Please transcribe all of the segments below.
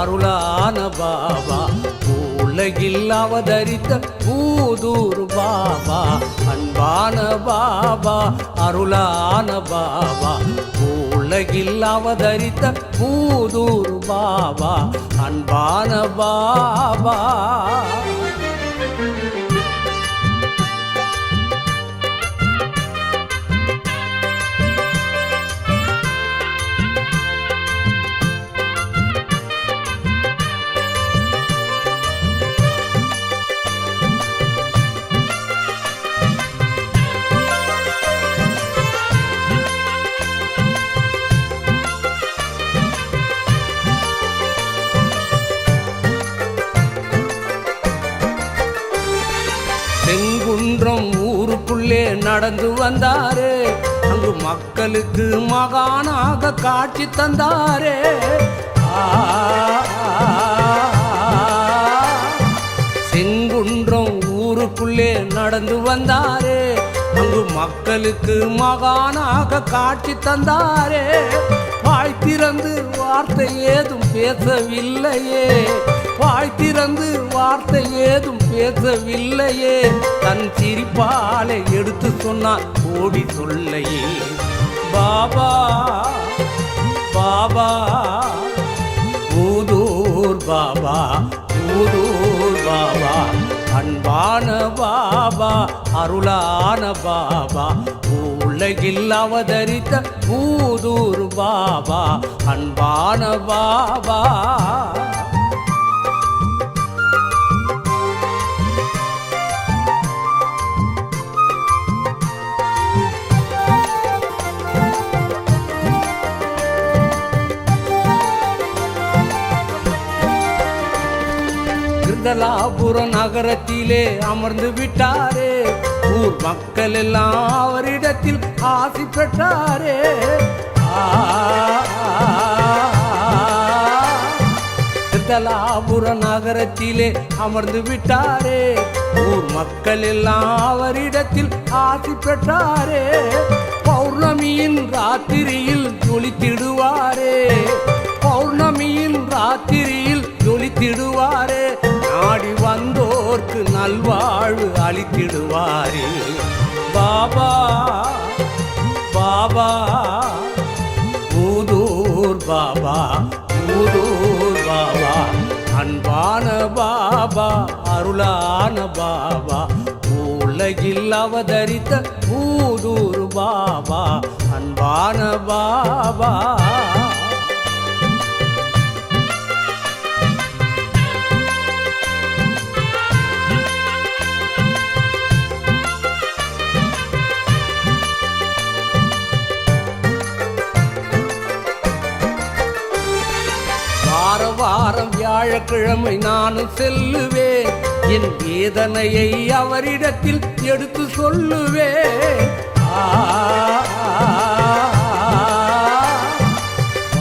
அருளான பாபா. உலகில் அவதரித்த பூதூர் பாபா. அன்பான பாபா அருளான பாபா. உலகில் அவதரித்த பூதூர் பாபா. அன்பான பாபா. நடந்து வந்தாரே. அங்கு மக்களுக்கு மகானாக காட்சி தந்தாரே. செங்குன்றம் ஊருக்குள்ளே நடந்து வந்தாரே. அங்கு மக்களுக்கு மகானாக காட்சி தந்தாரே. வாய் திறந்து வார்த்தை ஏதும் பேசவில்லையே. வாய் திறந்து வார்த்தை ஏதும் பேசவில்லையே. தன் சிரிப்பாலை எடுத்து சொன்னான் ஓடி சொல்லையே. பாபா பாபா ஊதூர் பாபா ஊதூர் பாபா அன்பான பாபா அருளான பாபா உலகில் அவதரித்த பூதூர் பாபா அன்பான பாபா. கிருதலாபுர நகரத்திலே அமர்ந்து விட்டாரே. ஊர் மக்கள் எல்லாம் அவரிடத்தில் ஆசி பெற்றாரே. ஆ, நகரத்திலே அமர்ந்து விட்டாரே. ஊர் மக்கள் எல்லாம் அவரிடத்தில் ஆசி பெற்றாரே. பௌர்ணமியின் ராத்திரியில் ஜொலித்திடுவாரே. பௌர்ணமியின் ராத்திரியில் ஜொலித்திடுவாரே. நல்வாழ்வு அளித்திடுவாரே பாபா பாபா ஊதூர் பாபா ஊதூர் பாபா. அன்பான பாபா அருளான பாபா. உலகில் அவதரித்த ஊதூர் பாபா. அன்பான பாபா வியாழக்கிழமை நானும் செல்லுவேன். என் வேதனையை அவரிடத்தில் எடுத்து சொல்லுவேன்.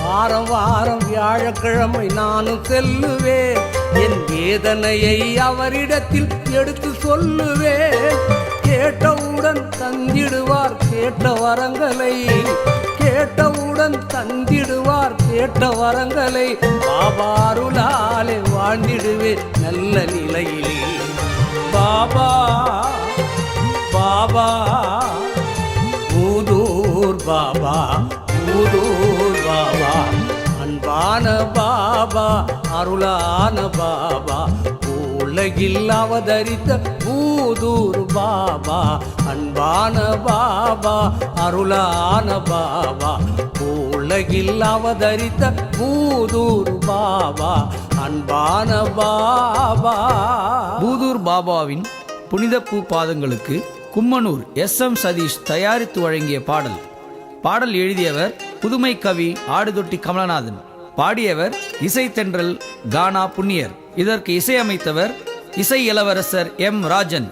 வாரம் வாரம் வியாழக்கிழமை நானும் செல்லுவேன். என் வேதனையை அவரிடத்தில் எடுத்து சொல்லுவேன். கேட்டவுடன் தந்திடுவார் கேட்ட வரங்களை. கேட்டவுடன் தந்திடுவார் கேட்ட வரங்களை பாபாருளாலே வாழ்ந்திடுவே நல்ல நிலையிலே. பாபா பாபா பூதூர் பாபா பூதூர் பாபா. அன்பான பாபா அருளான பாபா. உலகில் அவதரித்த பூதூர் பாபா அன்பான பாபா அருளான பாபா. உலகில் அவதரித்த பூதூர் பாபா அன்பான பாபா. பூதூர் பாபாவின் புனித பூ பாதங்களுக்கு கும்மனூர் எஸ் எம் சதீஷ் தயாரித்து வழங்கிய பாடல். பாடல் எழுதியவர் புதுமை கவி ஆடுதொட்டி கமலநாதன். பாடியவர் இசைத்தென்றல் கானா புண்ணியர். இதற்கு இசையமைத்தவர் இசை இளவரசர் எம். ராஜன்.